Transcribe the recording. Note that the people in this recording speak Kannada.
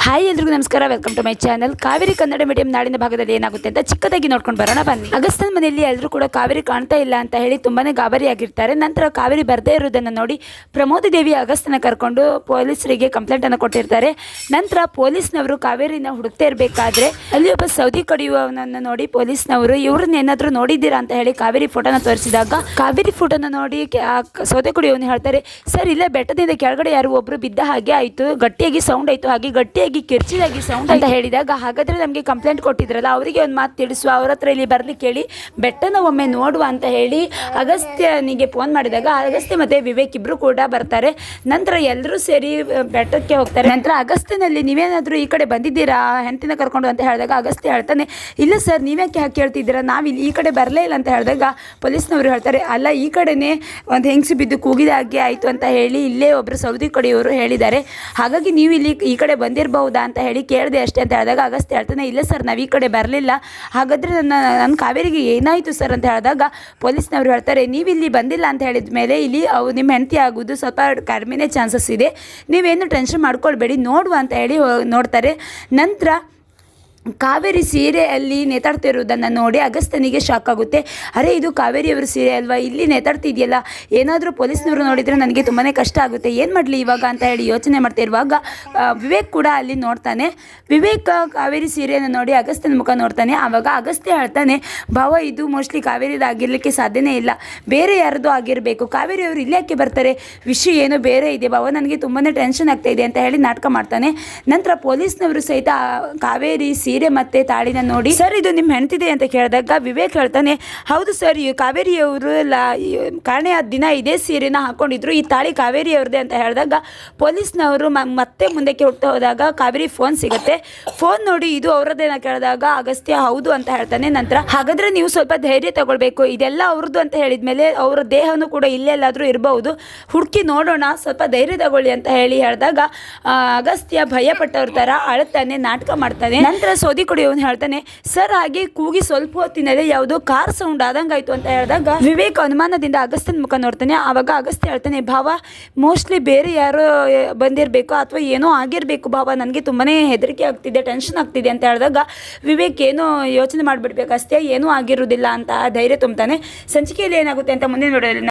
ಹಾಯ್ ಎಲ್ರಿಗೂ ನಮಸ್ಕಾರ. Welcome to my channel Kaveri Kannada medium ನಾಡಿನ ಭಾಗದಲ್ಲಿ ಏನಾಗುತ್ತೆ ಅಂತ ಚಿಕ್ಕದಾಗಿ ನೋಡ್ಕೊಂಡು ಬರೋಣ, ಬನ್ನಿ. ಅಗಸ್ತನ ಮನೆಯಲ್ಲಿ ಎಲ್ಲರೂ ಕೂಡ ಕಾವೇರಿ ಕಾಣ್ತಾ ಇಲ್ಲ ಅಂತ ಹೇಳಿ ತುಂಬಾನೇ ಗಾಬರಿಯಾಗಿರ್ತಾರೆ ನಂತರ ಕಾವೇರಿ ಬರದೇ ಇರೋದನ್ನು ನೋಡಿ ಪ್ರಮೋದ ದೇವಿ ಅಗಸ್ತನ ಕರ್ಕೊಂಡು ಪೊಲೀಸರಿಗೆ ಕಂಪ್ಲೇಂಟ್ ಅನ್ನು ಕೊಟ್ಟಿರ್ತಾರೆ. ನಂತರ ಪೊಲೀಸ್ನವರು ಕಾವೇರಿನ ಹುಡುಕ್ತಾ ಇರಬೇಕಾದ್ರೆ ಅಲ್ಲಿ ಒಬ್ಬ ಸೌದಿ ಕಡಿಯುವವನನ್ನು ನೋಡಿ ಪೊಲೀಸ್ನವರು, ಇವ್ರನ್ನ ಏನಾದರೂ ನೋಡಿದ್ದೀರಾ? ಅಂತ ಹೇಳಿ ಕಾವೇರಿ ಫೋಟೋನ ತೋರಿಸಿದಾಗ ಕಾವೇರಿ ಫೋಟೋನ ನೋಡಿ ಸೌದೆ ಕುಡಿಯೋನು ಹೇಳ್ತಾರೆ, ಸರ್, ಇಲ್ಲೇ, ಬೆಟ್ಟದಿಂದ ಕೆಳಗಡೆ ಯಾರು ಒಬ್ರು ಬಿದ್ದ ಹಾಗೆ ಆಯಿತು. ಗಟ್ಟಿಯಾಗಿ ಸೌಂಡ್ ಆಯಿತು. ಹಾಗೆ ಗಟ್ಟಿಯಾಗಿ ಕಿರ್ಚಿದಾಗಿ ಸೌಂಡ್ ಅಂತ ಹೇಳಿದಾಗ ಹಾಗಾದ್ರೆ ನಮಗೆ ಕಂಪ್ಲೇಂಟ್ ಕೊಟ್ಟಿದ್ರಲ್ಲ ಅವರಿಗೆ ಒಂದು ಮಾತು ತಿಳಿಸುವ ಅವ್ರ ಹತ್ರ ಇಲ್ಲಿ ಬರ್ಲಿಕ್ಕೆ ಹೇಳಿ ಬೆಟ್ಟನ ಒಮ್ಮೆ ನೋಡುವ ಅಂತ ಹೇಳಿ ಅಗಸ್ತ್ಯನಿಗೆ ಫೋನ್ ಮಾಡಿದಾಗ ಅಗಸ್ತ್ಯ ಮತ್ತೆ ವಿವೇಕ್ ಇಬ್ರು ಕೂಡ ಬರ್ತಾರೆ. ನಂತರ ಎಲ್ಲರೂ ಸೇರಿ ಬೆಟ್ಟಕ್ಕೆ ಹೋಗ್ತಾರೆ. ನಂತರ ಅಗಸ್ತ್ಯನಲ್ಲಿ ನೀವೇನಾದರೂ ಈ ಕಡೆ ಬಂದಿದ್ದೀರಾ ಹೆಂಡತಿನ ಕರ್ಕೊಂಡು ಅಂತ ಹೇಳಿದಾಗ ಅಗಸ್ತ್ಯ ಹೇಳ್ತಾನೆ ಇಲ್ಲ ಸರ್ ನೀವ್ಯಾಕೆ ಯಾಕೆ ಕೇಳ್ತಿದ್ದೀರಾ ನಾವು ಇಲ್ಲಿ ಈ ಕಡೆ ಬರಲೇ ಇಲ್ಲ ಅಂತ ಹೇಳಿದಾಗ ಪೊಲೀಸ್ನವರು ಹೇಳ್ತಾರೆ ಅಲ್ಲ ಈ ಕಡೆನೇ ಒಂದು ಹೆಂಗಸು ಬಿದ್ದು ಕೂಗಿದ ಹಾಗೆ ಆಯಿತು ಅಂತ ಹೇಳಿ ಇಲ್ಲೇ ಒಬ್ಬರು ಸೌದಿ ಕಡೆಯವರು ಹೇಳಿದ್ದಾರೆ. ಹಾಗಾಗಿ ನೀವು ಇಲ್ಲಿ ಈ ಕಡೆ ಬಂದಿರಬಹುದಾ ಅಂತ ಹೇಳಿ ಕೇಳಿದೆ ಅಷ್ಟೇ ಅಂತ ಹೇಳಿದಾಗ, ಅಗಸ್ತ್ಯ ಹೇಳ್ತಾನೆ, ಇಲ್ಲ ಸರ್, ನಾವು ಈ ಕಡೆ ಬರಲಿಲ್ಲ. ಹಾಗಾದರೆ ನನ್ನ ನನ್ನ ಕಾವೇರಿಗೆ ಏನಾಯಿತು ಸರ್? ಅಂತ ಹೇಳಿದಾಗ, ಪೊಲೀಸ್ನವರು ಹೇಳ್ತಾರೆ, ನೀವು ಇಲ್ಲಿ ಬಂದಿಲ್ಲ ಅಂತ ಹೇಳಿದ ಮೇಲೆ ಇಲ್ಲಿ ಅವು ನಿಮ್ಮ ಹೆಂಡತಿ ಆಗೋದು ಸ್ವಲ್ಪ ಕಡಿಮೆನೇ ಚಾನ್ಸಸ್ ಇದೆ. ನೀವೇನು ಟೆನ್ಷನ್ ಮಾಡ್ಕೊಳ್ಬೇಡಿ, ನೋಡುವ ಅಂತ ಹೇಳಿ ನೋಡ್ತಾರೆ. ನಂತರ ಕಾವೇರಿ ಸೀರೆಯಲ್ಲಿ ನೇತಾಡ್ತಿರೋದನ್ನು ನೋಡಿ ಅಗಸ್ತನಿಗೆ ಶಾಕ್ ಆಗುತ್ತೆ. ಅರೆ, ಇದು ಕಾವೇರಿಯವ್ರ ಸೀರೆ ಅಲ್ವಾ? ಇಲ್ಲಿ ನೇತಾಡ್ತಿದೆಯಲ್ಲ? ಏನಾದರೂ ಪೊಲೀಸ್ನವರು ನೋಡಿದರೆ ನನಗೆ ತುಂಬಾ ಕಷ್ಟ ಆಗುತ್ತೆ. ಏನು ಮಾಡಲಿ ಇವಾಗ ಅಂತ ಹೇಳಿ ಯೋಚನೆ ಮಾಡ್ತಿರುವಾಗ ವಿವೇಕ್ ಕೂಡ ಅಲ್ಲಿ ನೋಡ್ತಾನೆ. ವಿವೇಕ್ ಕಾವೇರಿ ಸೀರೆಯನ್ನು ನೋಡಿ ಅಗಸ್ತನ ಮುಖ ನೋಡ್ತಾನೆ. ಆವಾಗ ಅಗಸ್ತ್ಯ ಹೇಳ್ತಾನೆ ಭಾವ ಇದು ಮೋಸ್ಟ್ಲಿ ಕಾವೇರಿದು ಆಗಿರಲಿಕ್ಕೆ ಸಾಧ್ಯನೇ ಇಲ್ಲ. ಬೇರೆ ಯಾರದು ಆಗಿರಬೇಕು. ಕಾವೇರಿ ಅವರು ಇಲ್ಲಿ ಬರ್ತಾರೆ? ವಿಷಯ ಏನು ಬೇರೆ ಇದೆ. ಭಾವ ನನಗೆ ತುಂಬಾ ಟೆನ್ಷನ್ ಆಗ್ತಾ ಇದೆ ಅಂತ ಹೇಳಿ ನಾಟಕ ಮಾಡ್ತಾನೆ. ನಂತರ ಪೊಲೀಸ್ನವರು ಸಹಿತ ಕಾವೇರಿ ಸೀರೆ ಮತ್ತೆ ತಾಳಿನ ನೋಡಿ, ಸರ್, ಇದು ನಿಮ್ಮ ಹೆಣ್ತಿದೆ ಅಂತ ಕೇಳಿದಾಗ ವಿವೇಕ್ ಹೇಳ್ತಾನೆ, ಹೌದು ಸರ್, ಈ ಕಾವೇರಿಯವರು ಲಾ ಕಾರಣೆಯಾದ ದಿನ ಇದೇ ಸೀರೆನ ಹಾಕೊಂಡಿದ್ರು, ಈ ತಾಳಿ ಕಾವೇರಿಯವ್ರದ್ದೇ ಅಂತ ಹೇಳಿದಾಗ ಪೊಲೀಸ್ನವರು ಮತ್ತೆ ಮುಂದಕ್ಕೆ ಹುಟ್ಟು ಹೋದಾಗ ಕಾವೇರಿ ಫೋನ್ ಸಿಗುತ್ತೆ, ಫೋನ್ ನೋಡಿ, ಇದು ಅವರದ್ದೇನ ಕೇಳಿದಾಗ, ಅಗಸ್ತ್ಯ, ಹೌದು ಅಂತ ಹೇಳ್ತಾನೆ. ನಂತರ, ಹಾಗಾದ್ರೆ ನೀವು ಸ್ವಲ್ಪ ಧೈರ್ಯ ತಗೊಳ್ಬೇಕು, ಇದೆಲ್ಲ ಅವ್ರದ್ದು ಅಂತ ಹೇಳಿದ ಮೇಲೆ ಅವರ ದೇಹನೂ ಕೂಡ ಇಲ್ಲೆಲ್ಲಾದರೂ ಇರಬಹುದು ಹುಡುಕಿ ನೋಡೋಣ, ಸ್ವಲ್ಪ ಧೈರ್ಯ ತಗೊಳ್ಳಿ ಅಂತ ಹೇಳಿ ಹೇಳಿದಾಗ ಅಗಸ್ತ್ಯ ಭಯಪಟ್ಟವ್ರ ತರ ಅಳುತ್ತಾನೆ, ನಾಟಕ ಮಾಡ್ತಾನೆ. ನಂತರ ಸೌದಿ ಅವನು ಹೇಳ್ತಾನೆ, ಸರ್, ಹಾಗೆ ಕೂಗಿ ಸ್ವಲ್ಪ ಹೊತ್ತಿನಲ್ಲೇ ಯಾವುದೋ ಕಾರ್ ಸೌಂಡ್ ಆದಂಗಾಯ್ತು ಅಂತ ಹೇಳಿದಾಗ ವಿವೇಕ್ ಅನುಮಾನದಿಂದ ಅಗಸ್ತ್ಯನ ಮುಖ ನೋಡ್ತಾನೆ. ಆವಾಗ ಅಗಸ್ತ್ಯ ಹೇಳ್ತಾನೆ, ಭಾವ ಮೋಸ್ಟ್ಲಿ ಬೇರೆ ಯಾರೋ ಬಂದಿರಬೇಕು ಅಥವಾ ಏನೋ ಆಗಿರಬೇಕು ಭಾವ, ನನಗೆ ತುಂಬಾ ಹೆದರಿಕೆ ಆಗ್ತಿದೆ ಟೆನ್ಷನ್ ಆಗ್ತಿದೆ ಅಂತ ಹೇಳಿದಾಗ ವಿವೇಕ್ ಏನೋ ಯೋಚನೆ ಮಾಡಿಬಿಡ್ಬೇಕು ಅಷ್ಟೇ, ಏನೂ ಆಗಿರುವುದಿಲ್ಲ ಅಂತ ಧೈರ್ಯ ತುಂಬ್ತಾನೆ. ಸಂಚಿಕೆಯಲ್ಲಿ ಏನಾಗುತ್ತೆ ಅಂತ ಮುಂದೆ ನೋಡೋಣ.